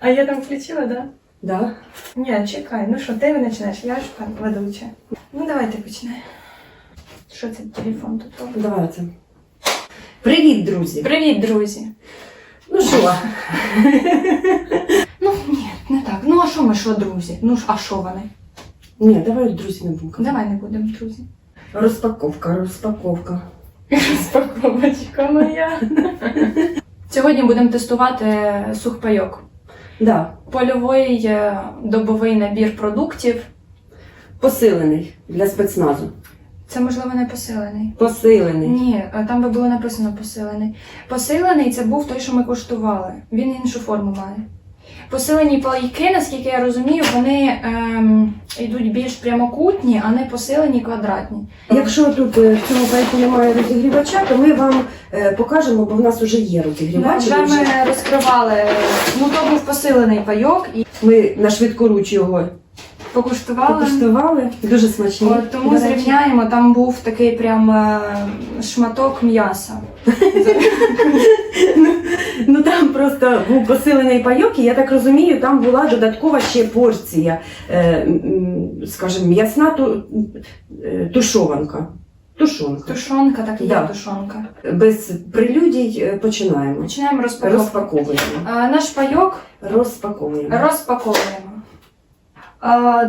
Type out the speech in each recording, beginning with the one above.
А я там включила, да? Да. Ні, чекай, ну що, ти починаєш, я ж ведуча. Ну давай ти починай. Що це телефон тут робить? Давай це. Привіт, друзі. Привіт, друзі! Ну що? Ну ні, не так. Ну а що ми, що, друзі? Ну ж, а що вони? Ні, давай друзі не будемо. казати. Давай не будемо, друзі. Розпаковка, розпаковка. Розпаковочка моя. Сьогодні будемо тестувати сухпайок. Да. Польовий е, добовий набір продуктів. Посилений для спецназу. Це можливо не посилений. Посилений. Ні, е, там би було написано посилений. Посилений це був той, що ми куштували. Він іншу форму має. Посилені пайки, наскільки я розумію, вони ем, йдуть більш прямокутні, а не посилені квадратні. Якщо тут е, в цьому проєкті немає розігрівача, то ми вам е, покажемо, бо в нас вже є розігрівач. ми вже- ми розкривали. Ну, то був посилений пайок і Ми на швидкоруч його покуштували. покуштували. Дуже смачні. От, тому до речі. зрівняємо, там був такий прям е, шматок м'яса. Ну там просто був посилений пайок, і я так розумію, там була додаткова ще порція, е, м, скажімо, м'ясна ту, е, тушованка. Тушонка. Тушонка, так і є Да. тушонка. Без прелюдій е, починаємо. Починаємо розпаковку. Розпаковуємо. Е, Наш пайок Розпаковуємо. Розпаковуємо.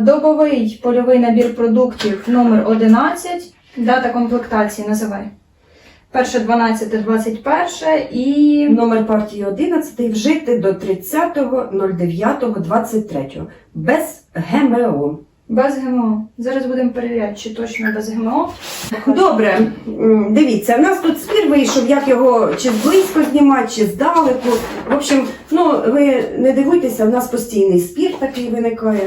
Добовий польовий набір продуктів номер 11. Дата комплектації називай. Перше 12, 21 і Номер партії 11 вжити до 30.09.23 без ГМО. Без ГМО. Зараз будемо перевіряти, чи точно без ГМО. Добре, м, дивіться, в нас тут спір вийшов, як його чи зблизько знімати, чи здалеку. В общем, ну ви не дивуйтеся, в нас постійний спір такий виникає.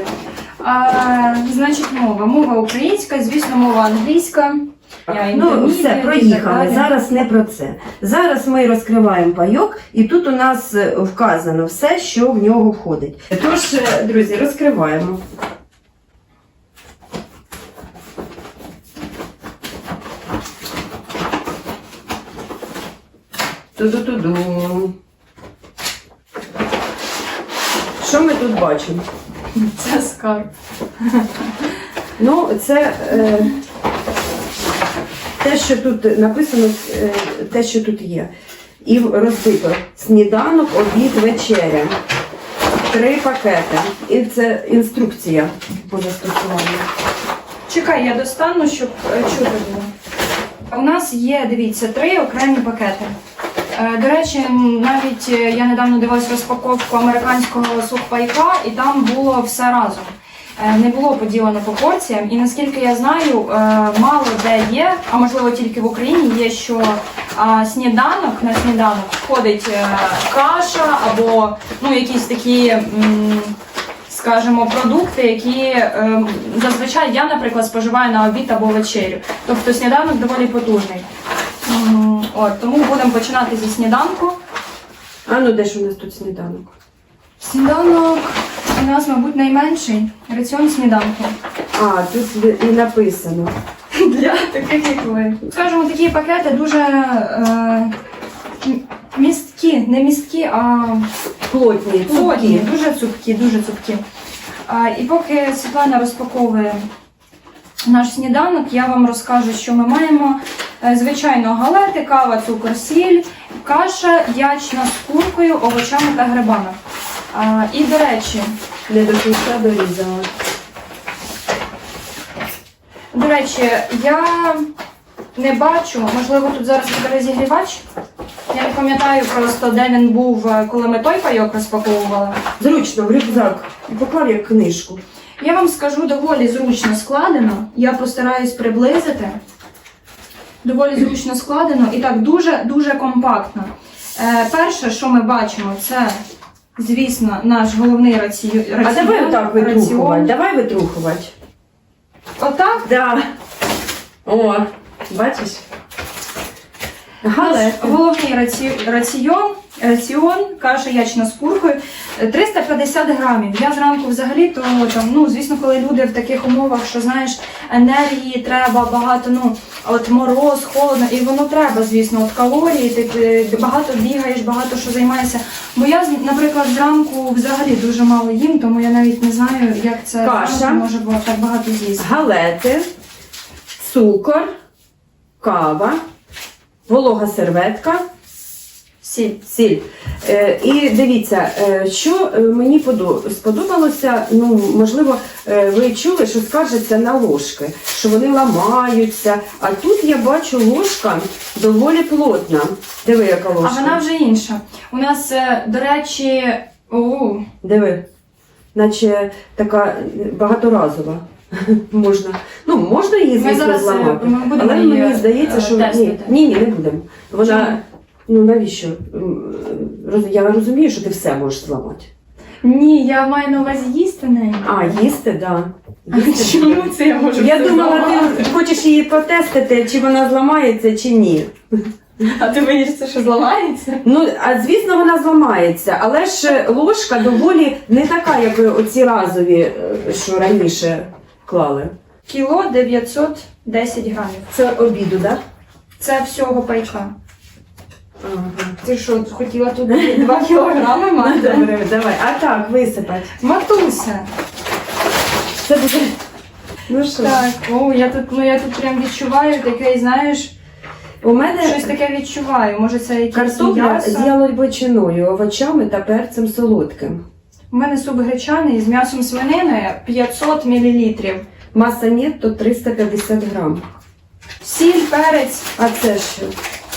А, значить, мова. Мова українська, звісно, мова англійська. Я Ну, все, і так проїхали. далі. Зараз не про це. Зараз ми розкриваємо пайок, і тут у нас е, вказано все, що в нього входить. Тож, е, друзі, розкриваємо. Ту-ду-ту-ду. Що ми тут бачимо? Це скарб. Ну, це е, те, що тут написано, е, те, що тут є. І розбито сніданок, обід, вечеря. Три пакети. І це інструкція по застосуванню. Чекай, я достану, щоб е, чути було. У нас є, дивіться, три окремі пакети. Е, До речі, навіть е, я недавно дивилась розпаковку американського сухпайка, і там було все разом. Е, Не було поділено по порціям, і наскільки я знаю, мало де є, а можливо тільки в Україні є, що сніданок на сніданок входить каша або ну, якісь такі. м, скажімо, продукти, які зазвичай я, наприклад, споживаю на обід або вечерю. Тобто сніданок доволі потужний. От, тому будемо починати зі сніданку. А ну де ж у нас тут сніданок? Сніданок у нас, мабуть, найменший раціон сніданку. А, тут і написано. Для таких, як ви. Скажімо, такі пакети дуже е, місткі, не місткі, а Плотні, Плотні, дуже цупкі, дуже цупкі. А, і поки Світлана розпаковує наш сніданок, я вам розкажу, що ми маємо. Е, Звичайно, галети, кава, цукор, сіль, каша ячна з куркою, овочами та грибами. А, і, до речі, Не до кінця дорізала. до речі, я не бачу, можливо, тут зараз буде розігрівач. Я не пам'ятаю просто, де він був, е, коли ми той пайок розпаковували. Зручно, в рюкзак. І поклав як книжку. Я вам скажу доволі зручно складено. Я постараюсь приблизити. Доволі зручно складено і так дуже дуже компактно. Е, перше, що ми бачимо, це, звісно, наш головний раціон. А давай отак витрухувати. Давай витрухувати. Отак. Да. О, бачиш? Наш головний раці... раціон раціон, каша ячна з куркою, е, 350 грамів. Я зранку взагалі, то там, ну, звісно, коли люди в таких умовах, що знаєш, енергії треба багато, ну, от мороз, холодно, і воно треба, звісно, от калорії, ти е, багато бігаєш, багато що займаєшся. Бо я, наприклад, зранку взагалі дуже мало їм, тому я навіть не знаю, як це Каша. може було так багато з'їсти. галети, цукор, кава, волога серветка, Сіль. сіль. Е, і дивіться, е, що е, мені сподобалося, ну, можливо, е, ви чули, що скаржаться на ложки, що вони ламаються. А тут я бачу ложка доволі плотна. Диви, яка А вона вже інша. У нас, до речі, о, Диви, наче така багаторазова. можна. Ну, можна її, звісно, зламати. Але мені здається, що ні, ні, ні, не будемо. Вона? Ну навіщо? Я розумію, що ти все можеш зламати. ні, я маю на увазі їсти неї. А, їсти, так. Да. Їсти. Чому це я можу? Я думала, ти хочеш її потестити, чи вона зламається, чи ні. А ти боїшся, що зламається? Ну, а звісно, вона зламається, але ж ложка доволі не така, як оці разові, е, що раніше клали. Кіло 910 грамів. Це обіду, так? Це всього пайка. Ага. Ти що, хотіла тут 2 кілограми мати? добре, давай. А так, висипати. Матуся. Це буде. Ну що, Так, о, я тут, ну я тут прям відчуваю таке, знаєш, у мене щось таке відчуваю. Може це якесь картопля м'ясо? з яловичиною, овочами та перцем солодким. У мене суп гречаний з м'ясом свинини 500 мл. Маса нетто 350 грам. Сіль, перець, А це що?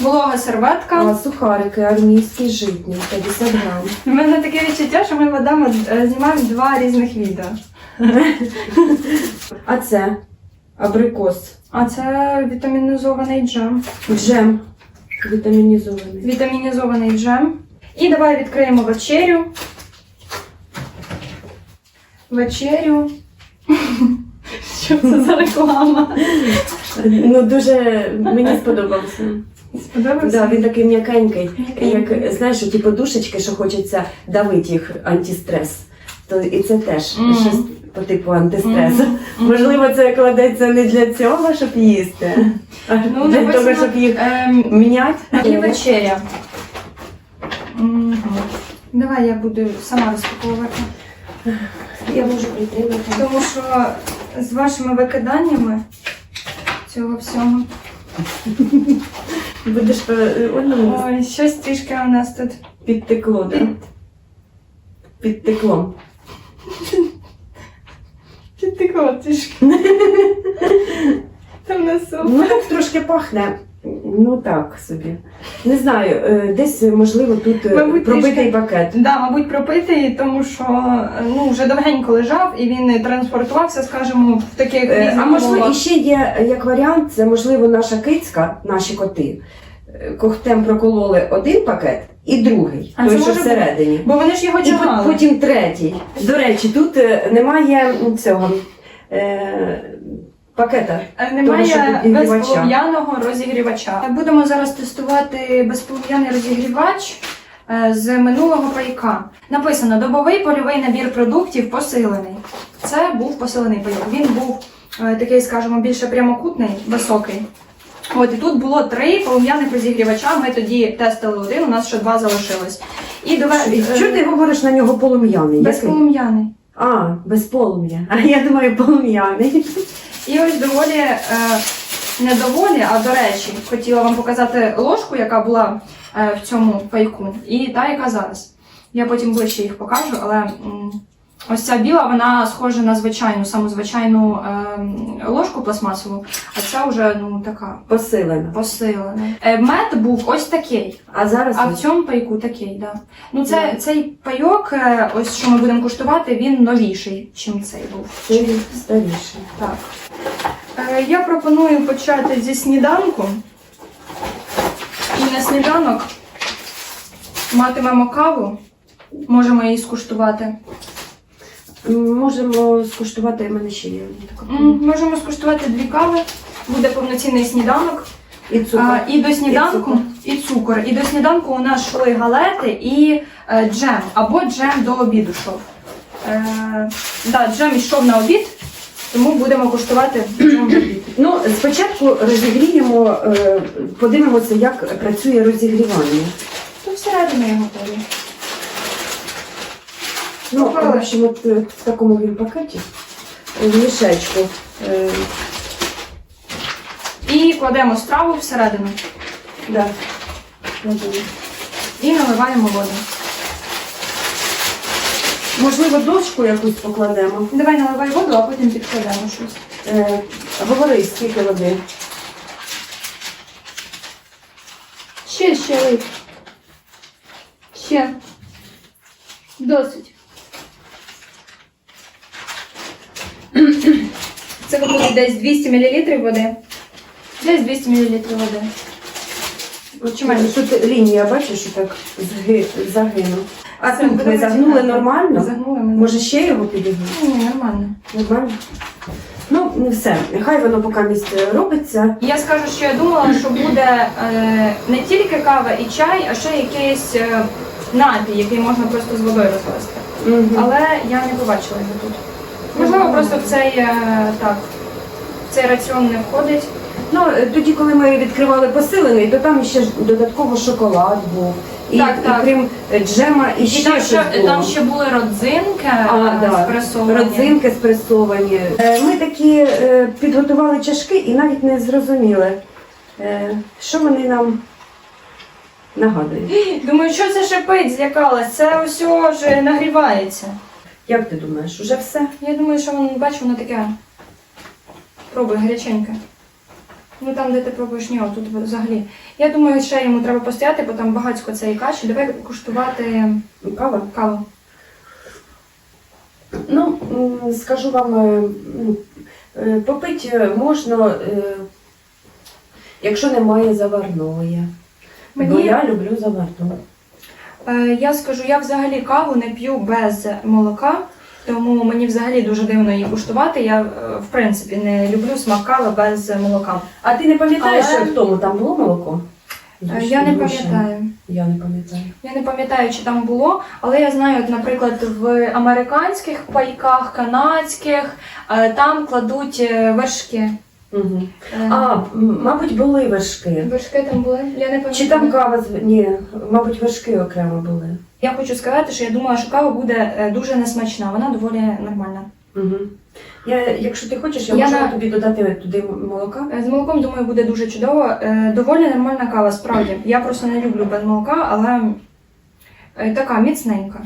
Волога серветка. А, сухарики армійські житні, 50 грам. У мене таке відчуття, що ми ведемо е, знімаємо два різних відео. А це абрикос. А це вітамінізований джем. Джем вітамінізований. Вітамінізований джем. І давай відкриємо вечерю. Вечерю. Що це за реклама? Ну дуже мені сподобався. Сподобався? Да, він такий м'якенький, як знаєш, ті подушечки, що хочеться давити їх антистрес. То і це теж Мгм. щось по типу антистресу. Мгм. Можливо, це кладеться не для цього, щоб їсти, а Ну, для написано, того, щоб їх ем, міняти. І вечеря. Мгм. Давай я буду сама розпаковувати. Я можу прийти. Тому що з вашими викиданнями цього всього. Будеш по одному Ой, щось трішки у нас тут підтекло, да? під, Підтекло. підтекло трішки. Там на суп. Ну так трошки пахне. Ну так собі. Не знаю, е, десь можливо тут е, Мабуть, пробитий трішки. пакет. Да, мабуть, пропитий, тому що ну, вже довгенько лежав і він транспортувався, скажімо, в таких Е, різних А можливо, умовах. і ще є е, як варіант, це можливо наша кицька, наші коти. е, Когтем прокололи один пакет і другий, А той, що всередині. Бо вони ж його І потім третій. До речі, тут е, немає цього е, пакета. Е, Немає що підігрівача. безполум'яного розігрівача. Будемо зараз тестувати безполум'яний розігрівач е, з минулого пайка. Написано добовий польовий набір продуктів посилений. Це був посилений пайок. Він був е, такий, скажімо, більше прямокутний, високий. От і тут було три полум'яних розігрівача. Ми тоді тестили один, у нас ще два залишилось. І давай Що ти говориш на нього полум'яний? Який? безполум'яний. А, без полум'я. А я думаю, полум'яний. І ось доволі е, не доволі, а до речі, хотіла вам показати ложку, яка була е, в цьому пайку, і та, яка зараз. Я потім ближче їх покажу, але ось ця біла, вона схожа на звичайну, саму звичайну е, ложку пластмасову, а ця вже ну така Посилена. посилена. Е, мед був ось такий. А зараз А в цьому пайку такий, да. Ну це цей пайок, е, ось що ми будемо куштувати, він новіший, чим цей був. це старіший. Так. Е, Я пропоную почати зі сніданку. І на сніданок матимемо каву. Можемо її скуштувати. Можемо скуштувати, в мене ще є така. М, Можемо скуштувати дві кави. Буде повноцінний сніданок. І цукор. А, і до сніданку, і цукор. І до сніданку у нас йшли галети і е, джем, або джем до обіду йшов. Е, да, джем йшов на обід, тому будемо куштувати джем в обід. Ну, спочатку розігріємо, е, подивимося, як працює розігрівання. То всередину я готові. Ну, в общем, от е, в такому він пакеті, е, в мішечку. Е, І кладемо страву всередину да. І наливаємо воду. Можливо, дошку якусь покладемо. Давай наливай воду, а потім підкладемо щось. Е, говори, скільки води. Ще, ще лить. Ще. Досить. Це виходить десь 200 мл води. Десь 200 мл води. От чому? Тут лінія, бачиш, що так зги- загинув. А Це тут буде ви загнули нормально? Загнули ми. Може ще його підігнути? Ні, нормально. Нормально? Ну, не все. Нехай воно поки місце робиться. Я скажу, що я думала, що буде е, не тільки кава і чай, а ще якийсь е, напій, який можна просто з водою розвести. Мгм. Але я не побачила його тут. Можливо, просто в цей е, так, в цей раціон не входить. Ну, е, тоді, коли ми відкривали посилений, то там ще ж додатково шоколад був. І, Так, і так. крім е, джема, і, І ще там щось ще, було. там ще були родзинки А, е, да. спресовані. Родзинки спресовані. Е, Ми такі е, підготували чашки і навіть не зрозуміли, е, що вони нам нагадують. Думаю, що це шипить, злякалась. Це усього ж нагрівається. Як ти думаєш, уже все? Я думаю, що воно бачу, воно таке. Пробуй, гаряченьке. Ну там, де ти пробуєш, ні, тут взагалі. Я думаю, ще йому треба постояти, бо там багатько цієї каші. Давай куштувати Кава? каву. Ну, скажу вам, е, м, е, попити е, можна, якщо немає заварної. Бо я люблю заварну. Е, Я скажу, я взагалі каву не п'ю без молока, тому мені взагалі дуже дивно її куштувати. Я е, в принципі не люблю смак кави без молока. А ти не пам'ятаєш, Але- що в тому там було молоко? Я не пам'ятаю. Я не пам'ятаю. Я не пам'ятаю, чи там було, але я знаю, от, наприклад, в американських пайках, канадських е, там кладуть вершки. Угу. А, мабуть, були вершки. Вершки там були? Я не Чи там кава з ні, мабуть, вершки окремо були. Я хочу сказати, що я думала, що кава буде е, дуже несмачна. Вона доволі нормальна. Угу. Я, якщо ти хочеш, я, Я можу на- тобі додати туди молока. Е, З молоком, думаю, буде дуже чудово. Доволі нормальна кава, справді. Я просто не люблю без молока, але така міцненька.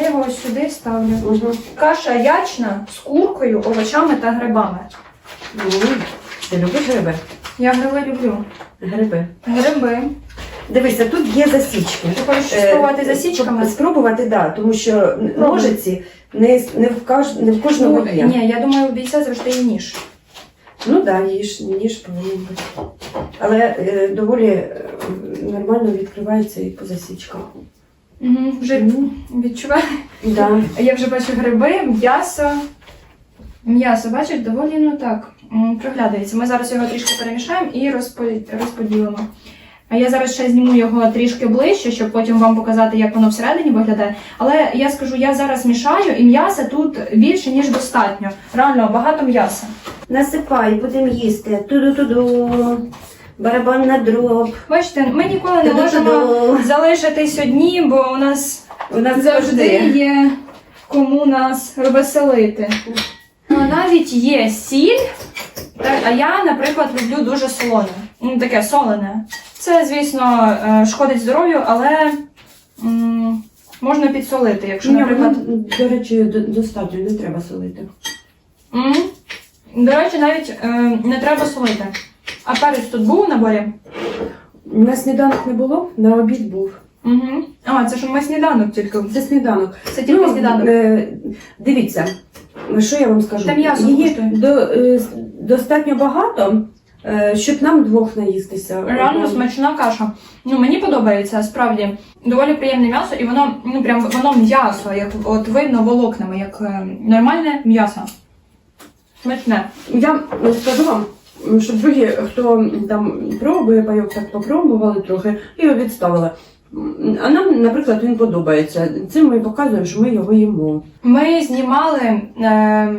Я його ось сюди ставлю. Угу. Каша ячна з куркою, овочами та грибами. Ти любиш гриби? Я гриби люблю. Гриби. Гриби. Дивися, тут є засічки. Ти хочеш Е, спробувати засічками? Спробувати, так, да, тому що ножиці не, не, в, каж, не в кожного Ну, є. ні, я думаю, у бійця завжди є ніж. Ну так, да, ніж, ніж повинен бути. Але е, доволі е, нормально відкривається і по засічкам. Угу, вже відчуваю. Да. Я вже бачу гриби, м'ясо. М'ясо, бачиш, доволі ну так проглядається. Ми зараз його трішки перемішаємо і розпо- розподілимо. А я зараз ще зніму його трішки ближче, щоб потім вам показати, як воно всередині виглядає. Але я скажу, я зараз мішаю, і м'яса тут більше, ніж достатньо. Реально багато м'яса. Насипай, будемо їсти. Туду-туду. Барабан на дроб. Бачите, ми ніколи не можемо залишитись одні, бо у нас У нас завжди є кому нас розвеселити. Ну, навіть є сіль, а я, наприклад, люблю дуже солоне. Ну, таке солене. Це, звісно, е, шкодить здоров'ю, але м, можна підсолити, якщо, наприклад. ну, до речі, до- достатньо, не треба солити. М, До речі, навіть е, не треба солити. А перець тут був у наборі? На сніданок не було, на обід був. Угу. А, це ж ми сніданок тільки. Це сніданок. Це тільки сніданок. е, дивіться, що я вам скажу. Та м'ясо Її коштує. до, е, с- достатньо багато, е, щоб нам двох наїстися. Реально Е, смачна каша. Ну мені подобається справді. Доволі приємне м'ясо, і воно ну прям воно м'ясо, як от видно волокнами, як е, нормальне м'ясо. Смачне. Я скажу вам, щоб другі, хто там пробує пайок, так попробували трохи і його відставили. А нам, наприклад, він подобається. Цим ми показуємо, що ми його їмо. Ми знімали е,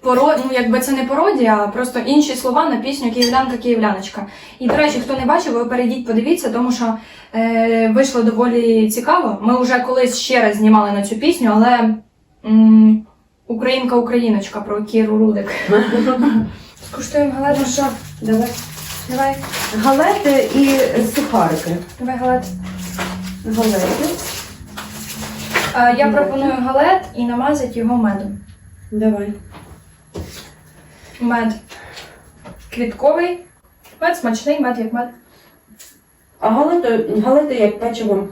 поро... ну, якби це не пародія, а просто інші слова на пісню Київлянка, Київляночка. І, до речі, хто не бачив, ви перейдіть, подивіться, тому що е, вийшло доволі цікаво. Ми вже колись ще раз знімали на цю пісню, але м, Українка Україночка про Кіру Рудик. Скуштуємо галет, ну що? Давай. Давай, Галети і сухарики. давай галет. Галети. Е, я пропоную галет і намазати його медом. Давай. Мед квітковий, мед смачний, мед як мед. А галети, галети як печиво.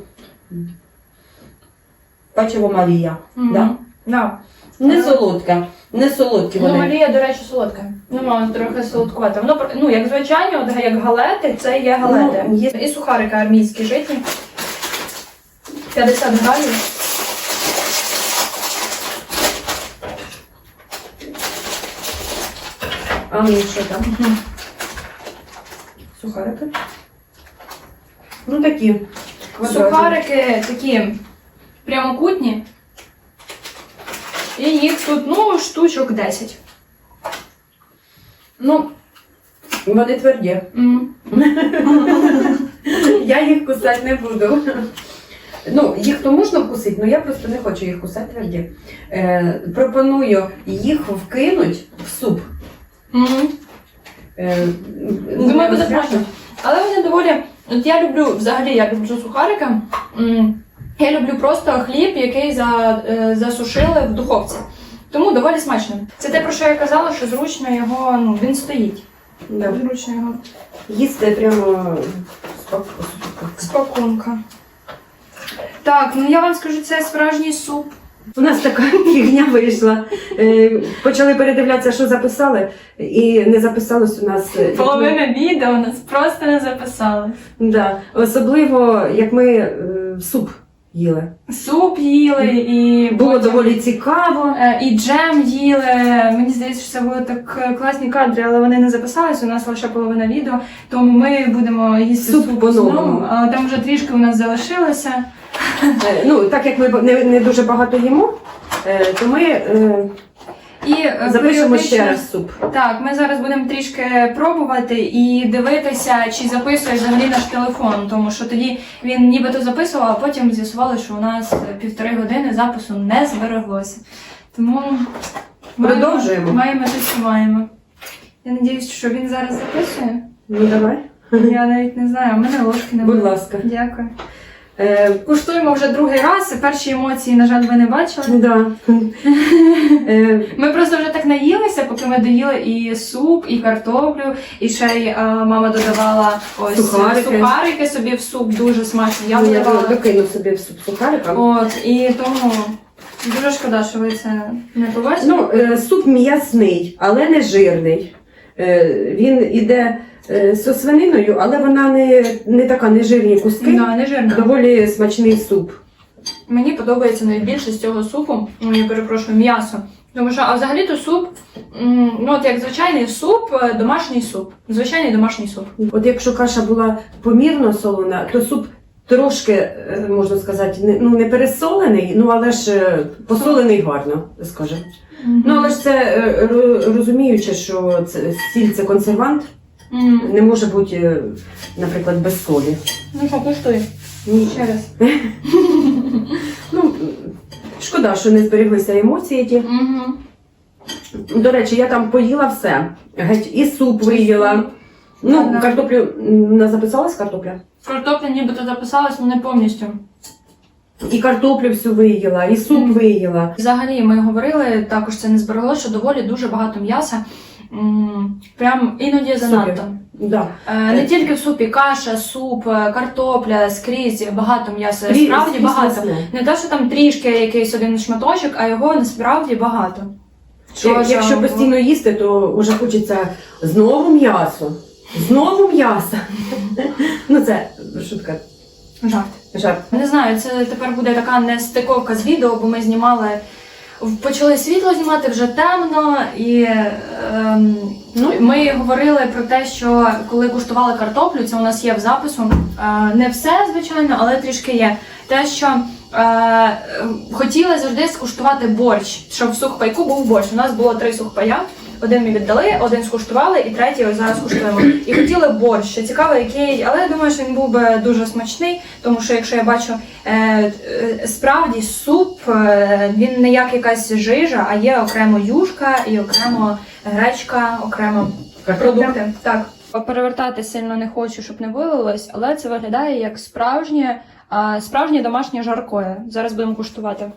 Печиво Марія. Мгм. Да? Да. Не солодке. Не солодкі Ну, вони. Марія, до речі, солодка. Ну, мама трохи солодкувата. Воно про- ну, як звичайні, от як галети, це є галети. Ну, є- І сухарики армійські житні. 50 грамів. А ну що там? Сухарики. Ну такі. квадратні. Сухарики такі прямокутні. І їх тут, ну, штучок 10. Ну, вони тверді. Я їх кусати не буду. Ну, їх то можна вкусити, але я просто не хочу їх кусати тверді. Е, пропоную їх вкинути в суп. Мгм. Е, Думаю, буде розряджено. смачно. Але вони доволі. От я люблю, взагалі, я люблю сухарики. М, Я люблю просто хліб, який за, е, засушили в духовці. Тому доволі смачно. Це те, про що я казала, що зручно його, ну, він стоїть. Да. Зручно його. Їсти прямо спок- Спакунка. Так, ну я вам скажу, це справжній суп. У нас така фігня вийшла. Е, почали передивлятися, що записали, і не записалось у нас. е, Половина відео у нас просто не записали. Да. Особливо, як ми суп їли. Суп їли і Було потім- доволі цікаво. Е, І джем їли. Мені здається, що це були так е, класні кадри, але вони не записались. У нас лише половина відео. Тому ми будемо їсти Суп суп, по-новому. знову. А Там вже трішки у нас залишилося. Е, Ну, так як ми не, не дуже багато їмо, е, то ми е, І е, запишемо періодично- ще раз суп. Так, ми зараз будемо трішки пробувати і дивитися, чи записує взагалі наш телефон, тому що тоді він нібито записував, а потім з'ясували, що у нас півтори години запису не збереглося. Тому маємо- Продовжуємо. Маємо те, що маємо. Я сподіваюся, що він зараз записує. Ну давай. Я навіть не знаю, у мене ложки немає. Будь ласка. Дякую. Е, Куштуємо вже другий раз. Перші емоції, на жаль, ви не бачили. да. е, Ми просто вже так наїлися, поки ми доїли і суп, і картоплю, і ще й е, мама додавала ось Сухарики. сухарики собі в суп дуже смачно. Я я додавала. докину собі в суп сухарика. От, і тому дуже шкода, що ви це не побачили. Ну, е, суп м'ясний, але не жирний. Е, він іде е, зі свининою, але вона не, не така не жирні куски. да, не жирно. Доволі смачний суп. Мені подобається найбільше з цього супу, ну я перепрошую, м'ясо. Тому що, а взагалі-то суп, м, ну от як звичайний суп, е, домашній суп. Звичайний домашній суп. От якщо каша була помірно солона, то суп трошки, е, можна сказати, не, ну, не пересолений, ну але ж е, посолений гарно, скажімо. Ну але ж це е, ро- розуміючи, що це, сіль це консервант, М. не може бути, е, наприклад, без солі. Ну що, куштуй. Ні. Ще раз. Ну, шкода, що не збереглися емоції ті. Угу. До речі, я там поїла все. Геть і суп виїла. Ну, Ага. картоплю м, не записалась картопля? Картопля нібито записалась, але не повністю. І картоплю всю виїла, і суп Мгм. виїла. Взагалі, ми говорили, також це не зберегло, що доволі дуже багато м'яса. М, Прям іноді занадто. Да. Е, Не тільки в супі, каша, суп, е, картопля, скрізь багато м'яса. Скрізь- Справді скрізь багато. м'ясне. Не те, що там трішки якийсь один шматочок, а його насправді багато. Що Якщо ж, постійно їсти, то вже хочеться знову м'ясо. Знову м'ясо. Ну це шутка. Жарт. Жарт. Не знаю, це тепер буде така нестиковка з відео, бо ми знімали почали світло знімати вже темно, і ем, ну, ми говорили про те, що коли куштували картоплю, це у нас є в запису. Е, не все, звичайно, але трішки є. Те, що е, хотіли завжди скуштувати борщ, щоб в сухпайку був борщ. У нас було три сухпая. Один ми віддали, один скуштували, і третій ось зараз куштуємо. І хотіли борщ. Цікаво, який, але я думаю, що він був би дуже смачний, тому що якщо я бачу е, е, справді суп, е, він не як якась жижа, а є окремо юшка і окремо гречка, окремо продукти. Так. Перевертати сильно не хочу, щоб не вилилось, але це виглядає як справжнє, справжнє домашнє жаркое. Зараз будемо куштувати.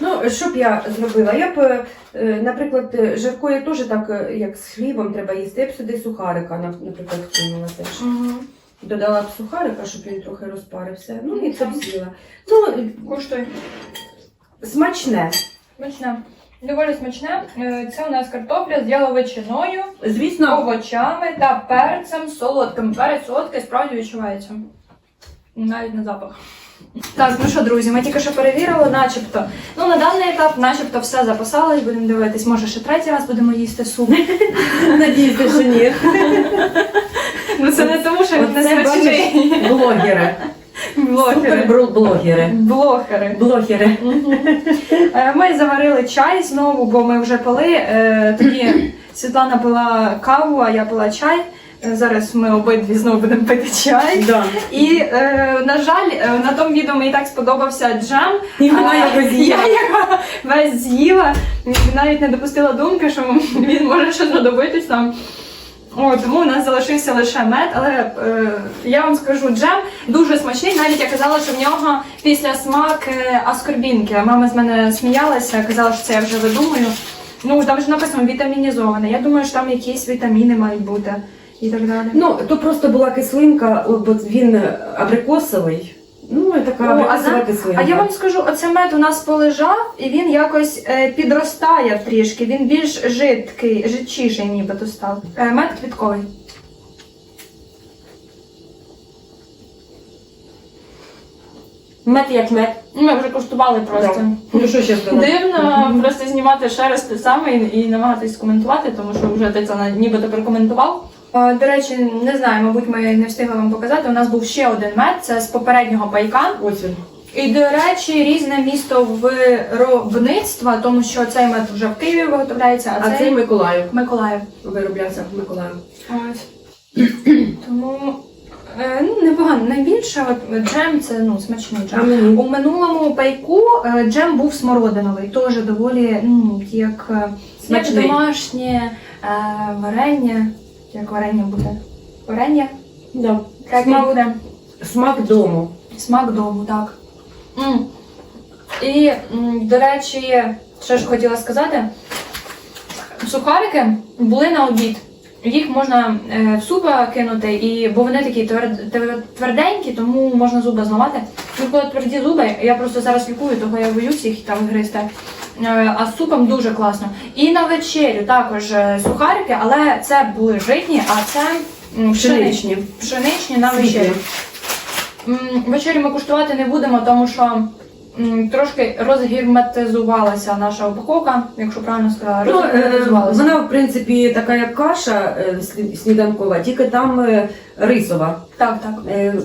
Ну, що б я зробила? Я б, е, наприклад, е, жаркою теж так, е, як з хлібом треба їсти, я б сюди сухарика, наприклад, вкинула теж. Додала б сухарика, щоб він трохи розпарився. Ну і це б з'їла. Ну, Куштуй. смачне. Смачне. Доволі смачне. Це у нас картопля з яловичиною, Звісно, овочами та перцем солодким. Перець солодкий справді відчувається. Навіть на запах. Так, ну що, друзі, ми тільки що перевірили, начебто. Ну, на даний етап, начебто, все записалось, будемо дивитись. Може, ще третій раз будемо їсти суп. надіюся, що ні. Ну це не тому, що він не смачний. блогери. Блогери. Блогери. Блогери. Е, Ми заварили чай знову, бо ми вже пили. Е, Тоді Світлана пила каву, а я пила чай. Е, Зараз ми обидві знову будемо пити чай. Да. І, е, на жаль, е, на тому відео мені так сподобався джем. І вона А, його з'їла. Я його весь з'їла. Навіть не допустила думки, що він може ще знадобитись нам. О, тому у нас залишився лише мед, але е, я вам скажу, джем дуже смачний. Навіть я казала, що в нього після смак е, аскорбінки. Мама з мене сміялася, казала, що це я вже видумаю. Ну там ж написано вітамінізоване. Я думаю, що там якісь вітаміни мають бути і так далі. Ну, то просто була кислинка, бо він абрикосовий. Ну, і така О, а, абрикосова кислинка. а я вам скажу, оце мед у нас полежав, і він якось е, підростає трішки. Він більш жидкий, жидчіший нібито став. Е, мед квітковий. Мед як мед. Ми вже куштували просто. Ну, що ще? Дивно просто знімати ще раз те саме і, і намагатись коментувати, тому що вже ти це на- нібито прокоментував. До речі, не знаю, мабуть, ми не встигли вам показати. У нас був ще один мед, це з попереднього пайка. Ось він. І, до речі, різне місто виробництва, тому що цей мед вже в Києві виготовляється, а, А цей Миколаїв. Миколаїв. Вироблявся в Миколаїв. Ось. Тому е, ну, непогано. Найбільше от, джем це ну, смачний джем. мені? У минулому пайку е, джем був смородиновий, теж доволі ну, як, е, як домашнє е, варення. Як варення буде? Варення? Да. Смак. буде? Смак дому. Смак дому, так. М. І, м, до речі, що ж хотіла сказати, сухарики були на обід. Їх можна е, в супа кинути, і, бо вони такі твер- твер- тверденькі, тому можна зуби зламати. Ну, коли тверді зуби, я просто зараз лікую, того я боюсь їх там гризти. Е, А з супом дуже класно. І на вечерю також е, сухарики, але це були житні, а це пшеничні. Пшеничні. На вечерю. Вечері ми куштувати не будемо, тому що трошки розгерметизувалася наша упаковка, якщо правильно сказала, Ну, е, вона, в принципі, така як каша е, сніданкова, тільки там е, рисова. Так, так.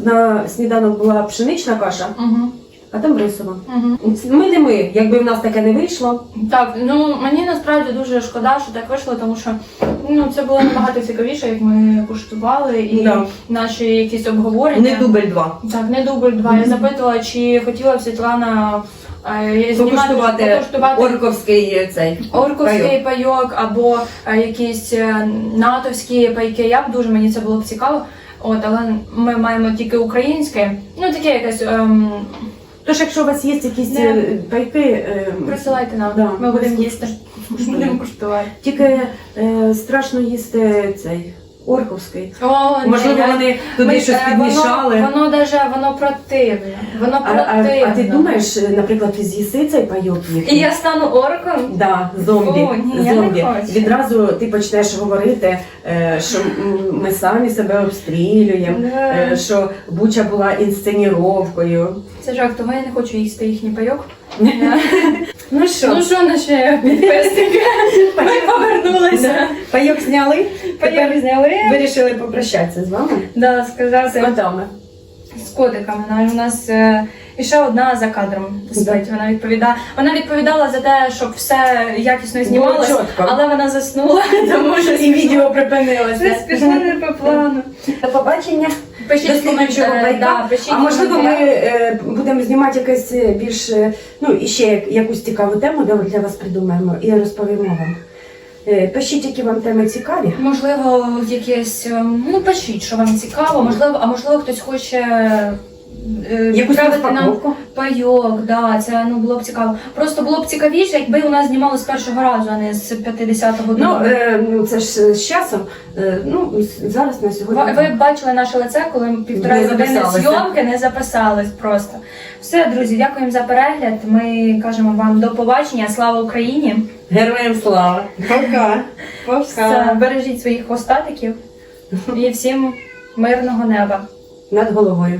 На сніданок була пшенична каша, Угу. А там рисова. Угу. Ми не ми, якби в нас таке не вийшло. Так, ну мені насправді дуже шкода, що так вийшло, тому що ну це було набагато цікавіше, як ми куштували і Да. наші якісь обговорення. Не дубль два. Так, не дубль два. Я запитувала, чи хотіла б Світлана е, знімати Покуштувати покуштувати орковський е, цей. Орковський пайок або е, якісь е, натовські пайки. Я б дуже мені це було б цікаво. От, але ми маємо тільки українське. Ну таке якесь. Ем, Тож, якщо у вас є якісь Не. е, пайки, е, присилайте нам, Да, ми будемо їсти. Будемо куштувати. тільки е, страшно їсти цей орковський. О, Можливо, я- вони туди ми- щось е, підмішали. Воно, воно даже воно противне. Воно А, а, противне. а ти думаєш, е, наприклад, ти з'їси цей пайок їхній? І я стану орком? Да, зомбі. О, ні, я не зомбі. хочу. Відразу ти почнеш говорити, е, що м, ми самі себе обстрілюємо, Да. е, що Буча була інсценіровкою. Це жартово, я не хочу їсти їхній пайок. Ну що, Ну що наші підписники? Ми повернулися. пайок зняли? Пайок зняли. Вирішили попрощатися з вами. Да, сказати. котами. Котиками. Вона у нас е, і ще одна за кадром спить. Вона відповідає. Вона відповідала за те, щоб все якісно знімалося, але вона заснула, тому що І відео припинилося. Це пішло не по плану. До побачення. Пишіть До слідчого коментарі, байка. да, пишіть А можливо, ми е, будемо знімати якесь е, більш, ну і ще як- якусь цікаву тему, де для вас придумаємо і розповімо вам. Е, Пишіть, які вам теми цікаві. Можливо, якесь, ем, ну пишіть, що вам цікаво, можливо, а можливо, хтось хоче. Е, Якусь відправити нам розпаковку. пайок, да, це ну було б цікаво. Просто було б цікавіше, якби у нас знімали з першого разу, а не з 50-го Ну, дня. е, ну це ж з часом. Е, ну, з- зараз на сьогодні. Ви, ви бачили наше лице, коли ми півтора Не години записалися. зйомки не записались просто. Все, друзі, дякуємо за перегляд. Ми кажемо вам до побачення. Слава Україні! Героям слава! Пока! Все, бережіть своїх хвостатиків і всім мирного неба. Над головою.